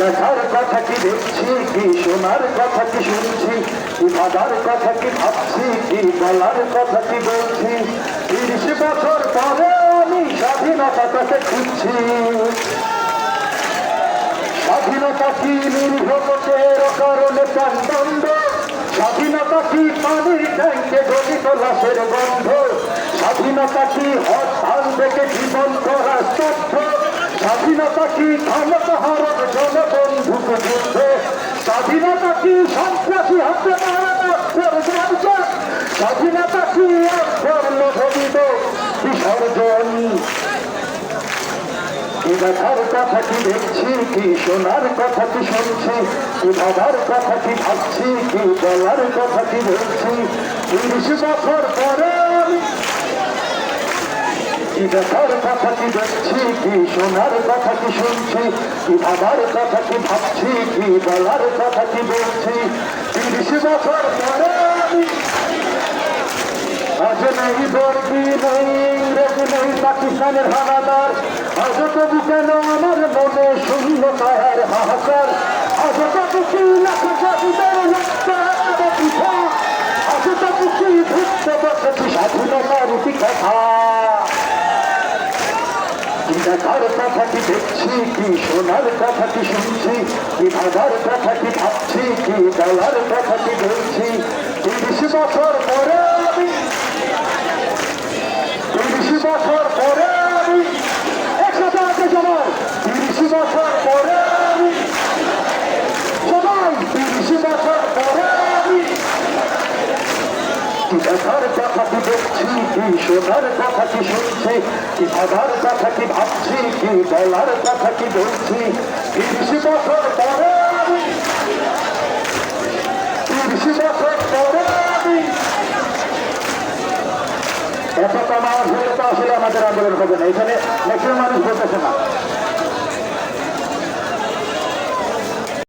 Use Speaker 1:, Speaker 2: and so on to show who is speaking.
Speaker 1: দেখার কথা কি দেখছি, কি শোনার কথা কি শুনছি, কি ভাবার কথা কি ভাবছি, কি বলার কথা কি বলছি, তিরিশ বছর পরে আমি স্বাধীনতা স্বাধীনতাটাকে খুঁজছি। স্বাধীনতা কি নিরীহ লোকের কারণে প্রাণদণ্ড স্বাধীনতা কি পানির ট্যাঙ্কে গঠিত লাশের গন্ধ? স্বাধীনতা কি হরতাল থেকে জীবন করা স্তব্ধ স্বাধীনতা কি ক্ষমতা যুদ্ধ স্বাধীনতা কি সন্ত্রাসী হাতে স্বাধীনতা কি লোভিত বিসর্জন। কি দেখার কথা কি দেখছি, কি শোনার কথা কি শুনছি কি ভাবার কথা কি ভাবছি, কি বলার কথা কি বলছি তিরিশ বছর পরে আমি কি দেখার কথা কি দেখছি কি শোনার কথা কি শুনছি কি ভাবার কথা কি ভাবছি কি, বলার কথা কি বলছি, তিরিশ বছর পরে আমি আজ নেই বর্গি, নেই ইংরেজ, নেই পাকিস্তানের হানাদার, আজ তবু কেন আমার মনে শূন্যতার হাহাকার? আজ তবু কি লাখ জাতিদের রক্তের আজ তবু কি ভুক্ত বসেছি স্বাধীনতার কথা কি দেখার কথা কি দেখছি, কি সোনার কথা কি শুনছি, কি ভাবার কথা কি ভাবছি, কি বলার কথা কি বলছি, তিরিশ বছর পরে আমি তিরিশ বছর পরে আমি একসাথে আছে সবাই তিরিশ বছর পরে আমি সবাই তিরিশ বছর পরে আমি কি দেখার কথা কি দেখছি কি শোনার কথা কি শুনছি কি ভাবার কথা কি ভাবছি কি বলার কথা কি বলছি তিরিশ বছর পরে আমি তিরিশ বছর পরে আমি এত কমা হলে আসলে আমাদের আন্দোলন হবে না। এখানে ম্যাক্সিমাম মানুষ বলতেছে না।